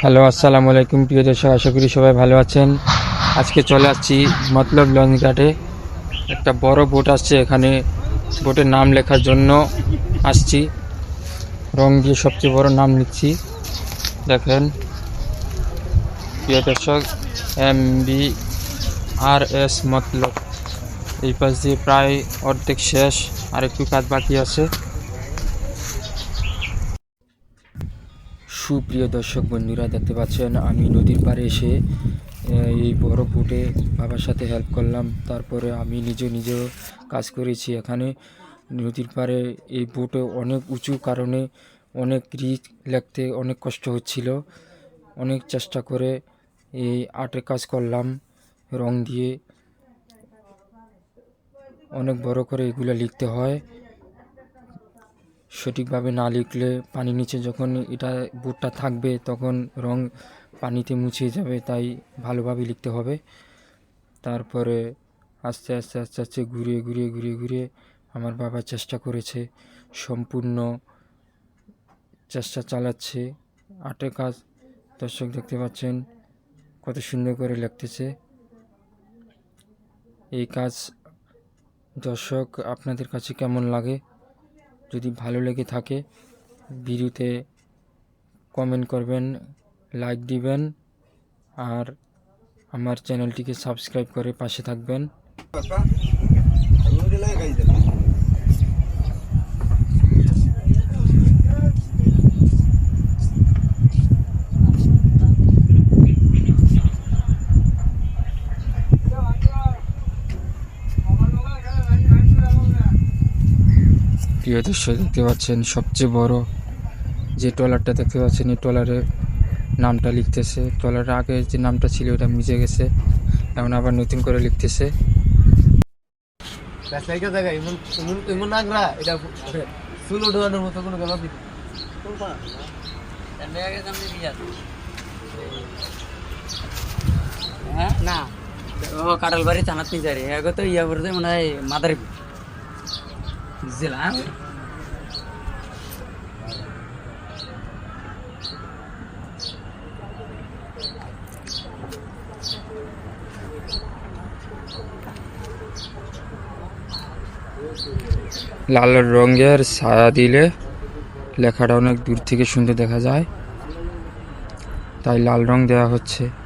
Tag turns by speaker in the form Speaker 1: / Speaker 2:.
Speaker 1: Hello, আসসালামু আলাইকুম প্রিয় দর্শক, আশা করি সবাই ভালো আছেন। আজকে চলে আসছি মতলব লঞ্চ ঘাটে। একটা বড় বোট আসছে, এখানে বোটের নাম লেখার জন্য আসছি। রং দিয়ে সবচেয়ে বড় নাম লিখছি। দেখেন, প্রিয় দর্শক, এম বি আর এস মতলব। এই পাশ দিয়ে প্রায় অর্ধেক শেষ আর একটু কাজ বাকি আছে। সুপ্রিয় দর্শক বন্ধুরা, দেখতে পাচ্ছেন আমি নদীর পাড়ে এসে এই বড় বোটে বাবার সাথে হেল্প করলাম। তারপরে আমি নিজে নিজেও কাজ করেছি এখানে। নদীর পাড়ে এই বোটে অনেক উঁচু কারণে অনেক রিচ লাগতে অনেক কষ্ট হচ্ছিল। অনেক চেষ্টা করে এই আর্টের কাজ করলাম, রং দিয়ে। অনেক বড় করে এগুলো লিখতে হয়। সঠিকভাবে না লিখলে পানির নিচে যখন এটা বোর্ডটা থাকবে তখন রং পানিতে মুছে যাবে, তাই ভালোভাবে লিখতে হবে। তারপরে আস্তে আস্তে আস্তে আস্তে ঘুরিয়ে ঘুরিয়ে ঘুরিয়ে ঘুরিয়ে আমার বাবা চেষ্টা করেছে সম্পূর্ণ চেষ্টা চালাচ্ছে, আটের কাজ। দর্শক দেখতে পাচ্ছেন কত সুন্দর করে লিখতেছে। এই কাজ দর্শক আপনাদের কাছে কেমন লাগে? যদি ভালো লেগে থাকে, ভিডিওতে কমেন্ট করবেন লাইক দিবেন, আর আমার চ্যানেলটিকে সাবস্ক্রাইব করে পাশে থাকবেন। প্রিয় দৃশ্য দেখতে পাচ্ছেন সবচেয়ে বড় যে ট্রলারটা দেখতে পাচ্ছেন এই ট্রলারের নামটা লিখতেছে। ট্রলারের আগে যে নামটা ছিল ওটা মিজে গেছে এখন আবার নতুন করে লিখতেছে।
Speaker 2: হ্যাঁ? না ও কাটাল বাড়ি থানার তিন চারি এগো তো ইয়া করতে মনে হয় মাদারি
Speaker 1: লাল রঙের ছায়া দিলে লেখাটা অনেক দূর থেকে সুন্দর দেখা যায়। তাই লাল রং দেওয়া হচ্ছে।